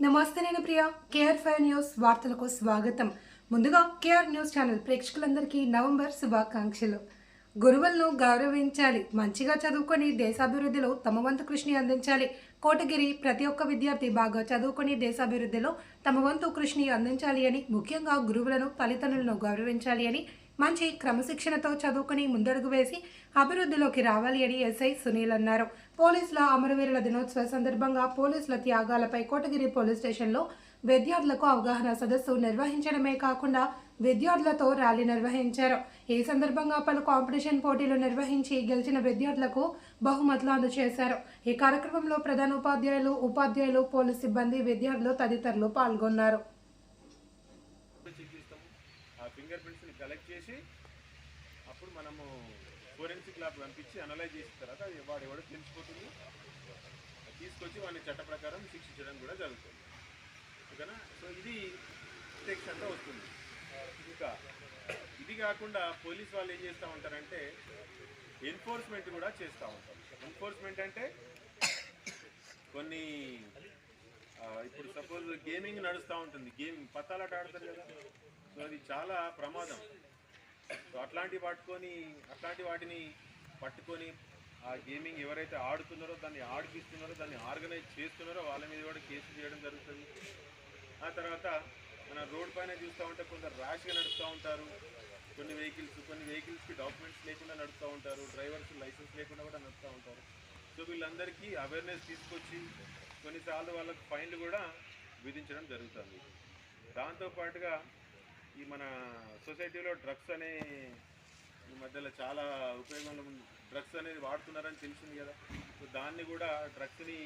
నమస్తే నేను Priya. KR five news వార్తలకు స్వాగతం. ముందుగా కేఆర్ న్యూస్ ఛానల్ ప్రేక్షకులందరికీ నవంబర్ శుభాకాంక్షలు. గురువులను గౌరవించాలి మంచిగా చదువుకొని దేశాభివృద్ధిలో తమ వంతు కృషిని అందించాలి. కోటగిరి ప్రతి ఒక్క విద్యార్థి బాగా చదువుకొని దేశాభివృద్ధిలో తమ వంతు కృషిని అందించాలి అని ముఖ్యంగా గురువులను తల్లిదండ్రులను గౌరవించాలి అని మంచి క్రమశిక్షణతో చదువుకుని ముందడుగు వేసి అభివృద్ధిలోకి రావాలి అని ఎస్ఐ సునీల్ అన్నారు. పోలీసుల అమరవీరుల దినోత్సవ సందర్భంగా పోలీసుల త్యాగాలపై కోటగిరి పోలీస్ స్టేషన్లో విద్యార్థులకు అవగాహన సదస్సు నిర్వహించడమే కాకుండా విద్యార్థులతో ర్యాలీ నిర్వహించారు. ఈ సందర్భంగా పలు కాంపిటీషన్ పోటీలు నిర్వహించి గెలిచిన విద్యార్థులకు బహుమతులు అందజేశారు. ఈ కార్యక్రమంలో ప్రధాన ఉపాధ్యాయులు ఉపాధ్యాయులు పోలీస్ సిబ్బంది విద్యార్థులు తదితరులు పాల్గొన్నారు. ఆ ఫింగర్ ప్రింట్స్ని కలెక్ట్ చేసి అప్పుడు మనము ఫోరెన్సిక్ ల్యాబ్ పంపించి అనలైజ్ చేసిన తర్వాత వాడు ఎవడో తెలిసిపోతుంది. తీసుకొచ్చి వాడిని చట్ట ప్రకారం శిక్షించడం కూడా జరుగుతుంది. ఓకేనా? సో ఇది సెక్షన్లో వస్తుంది. ఇంకా ఇది కాకుండా పోలీస్ వాళ్ళు ఏం చేస్తూ ఉంటారంటే ఎన్ఫోర్స్మెంట్ కూడా చేస్తూ ఉంటారు. ఎన్ఫోర్స్మెంట్ అంటే కొన్ని ఇప్పుడు సపోజ్ గేమింగ్ నడుస్తూ ఉంటుంది. గేమింగ్ పత్తాలాట ఆడతారు కదా. సో అది చాలా ప్రమాదం. సో అట్లాంటి పట్టుకొని అట్లాంటి వాటిని పట్టుకొని ఆ గేమింగ్ ఎవరైతే ఆడుతున్నారో దాన్ని ఆడిపిస్తున్నారో దాన్ని ఆర్గనైజ్ చేస్తున్నారో వాళ్ళ మీద కూడా కేసు చేయడం జరుగుతుంది. ఆ తర్వాత మన రోడ్ పైన చూస్తూ ఉంటే కొందరు ర్యాష్గా నడుస్తూ ఉంటారు. కొన్ని వెహికల్స్ కొన్ని వెహికల్స్కి డాక్యుమెంట్స్ లేకుండా నడుస్తూ ఉంటారు. డ్రైవర్స్ లైసెన్స్ లేకుండా కూడా నడుస్తూ ఉంటారు. సో వీళ్ళందరికీ అవేర్నెస్ తీసుకొచ్చి కొన్నిసార్లు వాళ్ళకు ఫైన్లు కూడా విధించడం జరుగుతుంది. దాంతోపాటుగా ఈ మన సొసైటీలో డ్రగ్స్ అనే ఈ మధ్యలో చాలా ఉపయోగంలో డ్రగ్స్ అనేది వాడుతున్నారని తెలిసింది కదా. సో దాన్ని కూడా డ్రగ్స్ని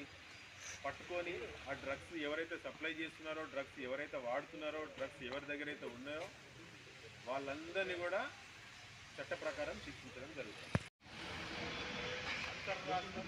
పట్టుకొని ఆ డ్రగ్స్ ఎవరైతే సప్లై చేస్తున్నారో డ్రగ్స్ ఎవరైతే వాడుతున్నారో డ్రగ్స్ ఎవరి దగ్గర అయితే ఉన్నాయో వాళ్ళందరినీ కూడా చట్ట ప్రకారం శిక్షించడం జరుగుతుంది. అంతర్రాష్ట్ర